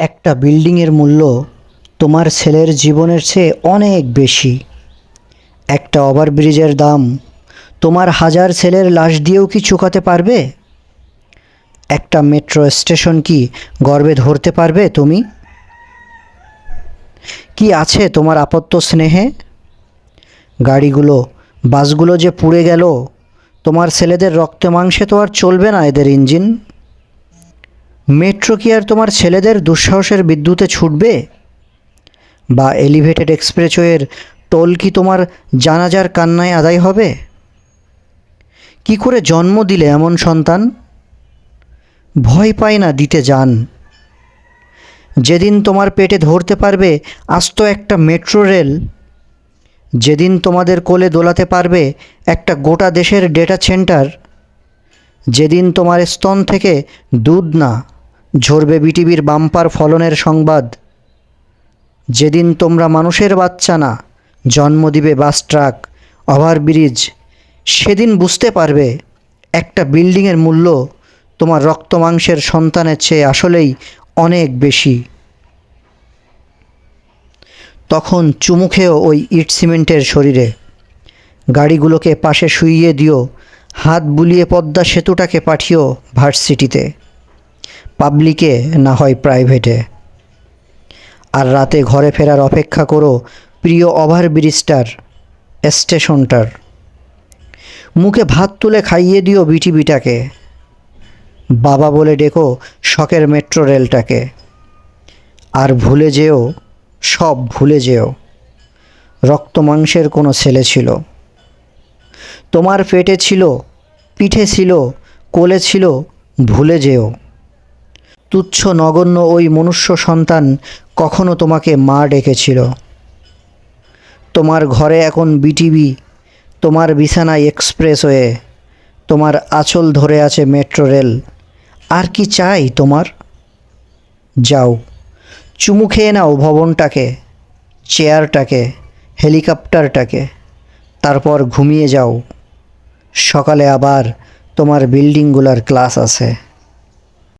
একটা বিল্ডিংয়ের মূল্য তোমার ছেলের জীবনের চেয়ে অনেক বেশি। একটা ওভারব্রিজের দাম তোমার হাজার ছেলের লাশ দিয়েও কি চুকাতে পারবে? একটা মেট্রো স্টেশন কি গর্বে ধরতে পারবে তুমি? কি আছে তোমার আপত্ত স্নেহে? গাড়িগুলো, বাসগুলো যে পুড়ে গেল, তোমার ছেলেদের রক্তে মাংসে তো আর চলবে না এদের ইঞ্জিন। মেট্রো কি আর তোমার ছেলেদের দুঃসাহসের বিদ্যুতে ছুটবে? বা এলিভেটেড এক্সপ্রেসওয়ের টোল কি তোমার জানাজার কান্নায় আদায় হবে? কি করে জন্ম দিলে এমন সন্তান? ভয় পায় না দিতে যান। যেদিন তোমার পেটে ধরতে পারবে আস্ত একটা মেট্রো রেল, যেদিন তোমাদের কোলে দোলাতে পারবে একটা গোটা দেশের ডেটা সেন্টার, যেদিন তোমার স্তন থেকে দুধ না ঝরবে বিটিভির বাম্পার ফলনের সংবাদ। যেদিন তোমরা মানুষের বাচ্চা না, জন্ম দিবে বাস ট্রাক ওভারব্রিজ সেদিন বুঝতে পারবে একটা বিল্ডিংয়ের মূল্য তোমার রক্ত মাংসের সন্তানের চেয়ে আসলেই অনেক বেশি। তখন চুমু খেয়েও ওই ইট সিমেন্টের শরীরে। গাড়িগুলোকে পাশে শুইয়ে দিও, হাত বুলিয়ে পদ্মা সেতুটাকে পাঠিও ভার্সিটিতে। পাবলিকে না হয় প্রাইভেটে আর রাতে ঘরে ফেরার অপেক্ষা করো প্রিয় ওভারব্রিজটার স্টেশনটার মুখে ভাত তুলে খাইয়ে দিও বিটিবিটাকে বাবা বলে ডেকো শখের মেট্রো রেলটাকে আর ভুলে যেও, সব ভুলে যেও। রক্ত মাংসের কোনো ছেলে ছিল। তোমার পেটে ছিল, পিঠে ছিল, কোলে ছিল, ভুলে যেও। তুচ্ছ নগণ্য ওই মনুষ্য সন্তান কখনো তোমাকে মা ডেকেছিল। তোমার ঘরে এখন বিটিভি, তোমার বিছানায় এক্সপ্রেসওয়ে তোমার আঁচল ধরে আছে মেট্রো রেল। আর কি চাই তোমার? যাও, চুমু খেয়ে নাও ভবনটাকে, চেয়ারটাকে, হেলিকপ্টারটাকে, তারপর ঘুমিয়ে যাও। সকালে আবার তোমার বিল্ডিংগুলোর ক্লাস আছে।